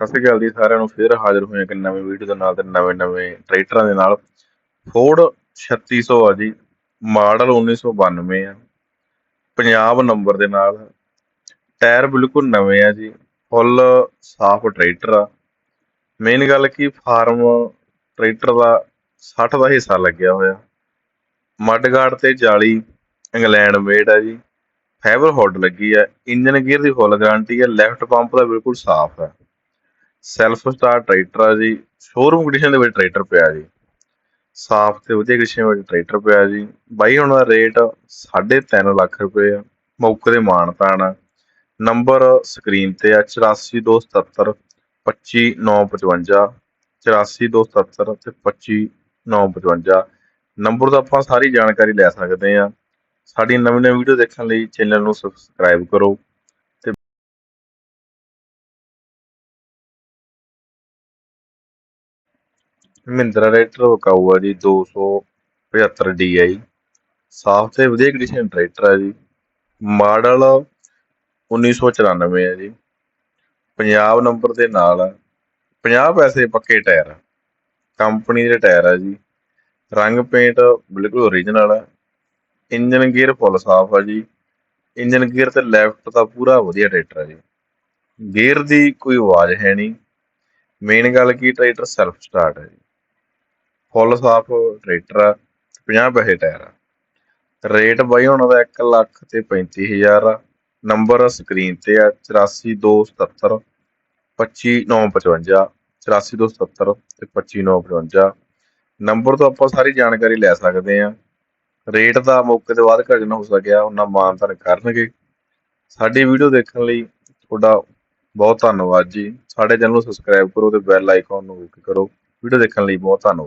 ਸਤਿ ਸ਼੍ਰੀ ਅਕਾਲ ਜੀ ਸਾਰਿਆਂ ਨੂੰ, ਫੇਰ ਹਾਜ਼ਰ ਹੋਏ ਇੱਕ ਨਵੀਂ ਵੀਡੀਓ ਦੇ ਨਾਲ ਤੇ ਨਵੇਂ-ਨਵੇਂ ਟਰੈਕਟਰਾਂ ਦੇ ਨਾਲ। ਫੋਰਡ 3600 ਆ ਜੀ ਮਾਡਲ 1992 ਆ। ਪੰਜਾਬ ਨੰਬਰ ਦੇ ਨਾਲ ਟਾਇਰ ਬਿਲਕੁਲ ਨਵੇਂ ਆ ਜੀ ਫੁੱਲ ਸਾਫ਼ ਟਰੈਕਟਰ ਆ। ਮੇਨ ਗੱਲ ਕੀ ਫਾਰਮ ਟਰੈਕਟਰ ਦਾ 60 ਦਾ ਹਿੱਸਾ ਲੱਗਿਆ ਹੋਇਆ। ਮੱਡ ਗਾਰਡ ਤੇ ਜਾਲੀ ਇੰਗਲੈਂਡ ਮੇਡ ਆ ਜੀ। ਫਾਈਬਰ ਹੁੱਡ ਲੱਗੀ ਆ ਇੰਜਨ ਗੇਅਰ ਦੀ ਫੁੱਲ ਗਾਰੰਟੀ ਆ ਲੈਫਟ ਪੰਪ ਦਾ ਬਿਲਕੁਲ ਸਾਫ਼ ਹੈ ਸੈਲਫ ਸਟਾਰ ਟਰੈਕਟਰ ਆ ਜੀ ਸ਼ੋਰੂਮ ਕੰਡੀਸ਼ਨ ਦੇ ਵਿੱਚ ਟਰੈਕਟਰ ਪਿਆ ਜੀ। ਸਾਫ਼ ਤੇ ਵਧੀਆ ਕੰਡੀਸ਼ਨ ਵਿੱਚ ਟਰੈਕਟਰ ਪਿਆ ਜੀ। ਬਾਈ, ਹੁਣ ਦਾ ਰੇਟ 3.5 ਲੱਖ ਰੁਪਏ ਆ। ਮੌਕੇ ਦੇ ਮਾਨਤਾਨ ਆ। ਨੰਬਰ ਸਕਰੀਨ ਤੇ ਆ 8427 25955 8427 ਤੇ 25955 ਨੰਬਰ ਤੋਂ ਆਪਾਂ ਸਾਰੀ ਜਾਣਕਾਰੀ ਲੈ ਸਕਦੇ ਆ। ਸਾਡੀ ਨਵੀਂ ਨਵੀਂ ਵੀਡੀਓ ਦੇਖਣ ਲਈ ਚੈਨਲ ਨੂੰ ਸਬਸਕ੍ਰਾਈਬ ਕਰੋ। ਮਹਿੰਦਰਾ ਰੇਟਰ ਵਿਕਾਊ ਆ ਜੀ। 275 DI ਸਾਫ਼ ਤੇ ਵਧੀਆ ਕੰਡੀਸ਼ਨ ਟਰੈਕਟਰ ਆ ਜੀ। ਮਾਡਲ 1994 ਹੈ ਜੀ। ਪੰਜਾਬ ਨੰਬਰ ਦੇ ਨਾਲ ਆ 50 ਪੈਸੇ ਪੱਕੇ ਟਾਇਰ। ਆ ਕੰਪਨੀ ਦੇ ਟਾਇਰ ਆ ਜੀ। ਰੰਗ ਪੇਂਟ ਬਿਲਕੁਲ ਓਰੀਜਨਲ ਆ। ਇੰਜਨ ਗੇਅਰ ਫੁੱਲ ਸਾਫ਼ ਆ ਜੀ। ਇੰਜਨ ਗੇਅਰ ਤੇ ਲੈਫਟ ਦਾ ਪੂਰਾ ਵਧੀਆ ਟਰੈਕਟਰ ਆ ਜੀ। ਗੇਅਰ ਦੀ ਕੋਈ ਆਵਾਜ਼ ਹੈ ਨਹੀਂ। ਮੇਨ ਗੱਲ ਕੀ ਟਰੈਕਟਰ ਸੈਲਫ ਸਟਾਰਟ ਹੈ ਜੀ। ਫੁੱਲ ਸਾਫ਼ ਟਰੈਕਟਰ ਆ 50 ਪੈਸੇ ਟਾਇਰ ਆ। ਰੇਟ ਬਾਈ ਹੁਣ ਦਾ 1 ਲੱਖ ਤੇ 35000 ਆ। ਨੰਬਰ ਸਕਰੀਨ ਤੇ ਆ 84277 25955 84277 ਤੇ 25955 ਨੰਬਰ ਤੋਂ ਆਪਾਂ ਸਾਰੀ ਜਾਣਕਾਰੀ ਲੈ ਸਕਦੇ ਆ। ਰੇਟ ਦਾ ਮੌਕੇ ਤੇ ਬਾਅਦ ਘਟਣ ਹੋ ਸਕਿਆ, ਉਹਨਾਂ ਮਾਨਤਨ ਕਰਨਗੇ। ਸਾਡੀ ਵੀਡੀਓ ਦੇਖਣ ਲਈ ਤੁਹਾਡਾ ਬਹੁਤ ਧੰਨਵਾਦ ਜੀ। ਸਾਡੇ ਚੈਨਲ ਨੂੰ ਸਬਸਕ੍ਰਾਈਬ ਕਰੋ ਤੇ ਬੈਲ ਆਈਕਨ ਨੂੰ ਕਲਿੱਕ ਕਰੋ। ਵੀਡੀਓ ਦੇਖਣ ਲਈ ਬਹੁਤ ਧੰਨਵਾਦ।